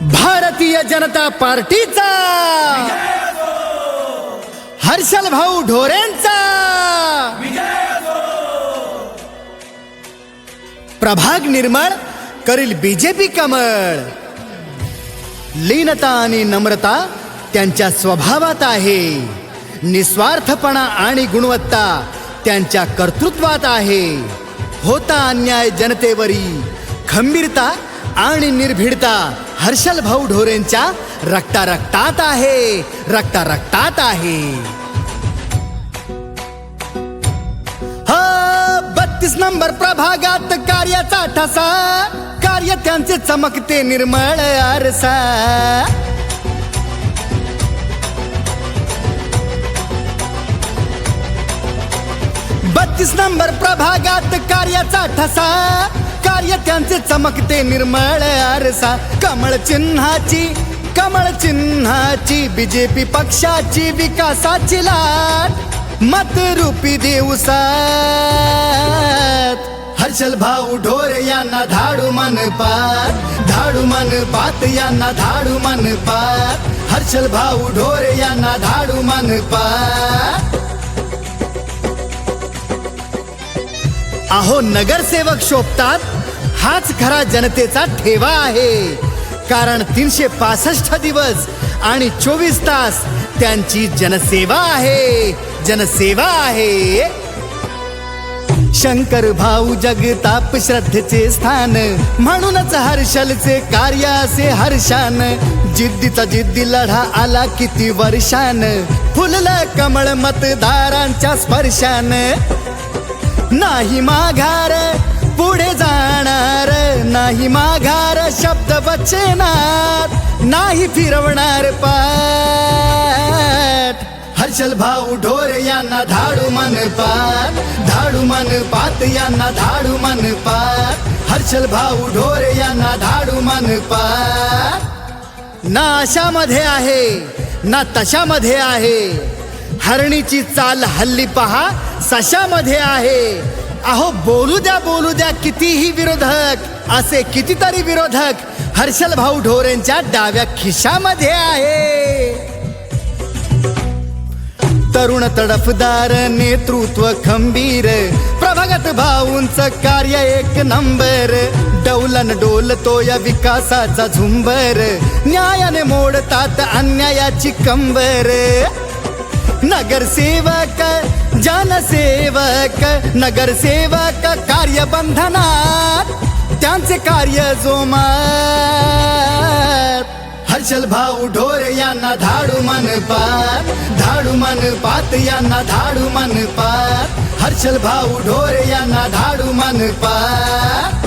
भारतीय जनता पार्टीचा. हर्षल भाऊ ढोरेंचा. प्रभाग निर्मळ करील बीजेपी कमळ. लीनता आणि नम्रता त्यांच्या स्वभावात आहे. निस्वार्थपणा आणि गुणवत्ता त्यांच्या कर्तृत्वात आहे. होता अन्याय जनतेवरी खंबीरता आणि निर्भीडता हर्षल भाऊ ढोरेंच्या रक्ता रक्तात आहे रक्ता रक्तात आहे. बत्तीस नंबर प्रभागात कार्याचा ठसा कार्य त्यांचे चमकते निर्मळ आरसा. बत्तीस नंबर प्रभागात कार्याचा ठसा कार्य त्यांचे चमकते निर्मळ आरसा. कमळ चिन्हाची कमळ चिन्हाची बीजेपी पक्षाची विकासाची लाट. मतरूपी दिवसात. हर्षल भाऊ ढोरे यांना धाडू मन पात धाडू मन पात यांना धाडू मन पात हर्षल भाऊ ढोरे यांना धाडू मन पात अहो नगरसेवक शोभतात? हाच खरा जनतेचा ठेवा आहे. कारण तीनशे पासष्ट दिवस आणि चोवीस तास त्यांची जनसेवा आहे. जनसेवा आहे. शंकर भाऊ जगताप श्रद्धेचे स्थान. म्हणूनच हर्षलचे कार्य असे हर्षान. जिद्दीचा जिद्दी लढा आला किती वर्षान. फुललं कमळ मतदारांच्या स्पर्शान. नाही माघार पुढे जाणार नाही माघार शब्द बचणार नाही फिरवणार पाठ. हर्षल भाऊ ढोर यांना धाडू मन पात धाडू मन पात यांना धाडू मन पात हर्षल भाऊ ढोर यांना धाडू मन पात ना अशामध्ये आहे ना तशामध्ये आहे. हरणीची चाल हल्ली पहा सशामध्ये आहे. अहो बोलू द्या बोलू द्या कितीही विरोधक असे कितीतरी विरोधक हर्षल भाऊ ढोरेंच्या डाव्या खिशामध्ये आहे. तरुण तडफदार नेतृत्व खंबीर प्रभागत भाऊंच कार्य एक नंबर. डौलन डोलतो या विकासाचा झुंबर. न्यायाने मोडतात अन्यायाची कंबर. नगरसेवक जनसेवक नगरसेवक कार्यबंधनात त्यांचे कार्य बंधना कार्य जोमात हर्षल भाऊ ढोरे यांना धाडू मन पात धाडू मन पात यांना धाडू मन पात हर्षल भाऊ ढोरे यांना धाडू मन पात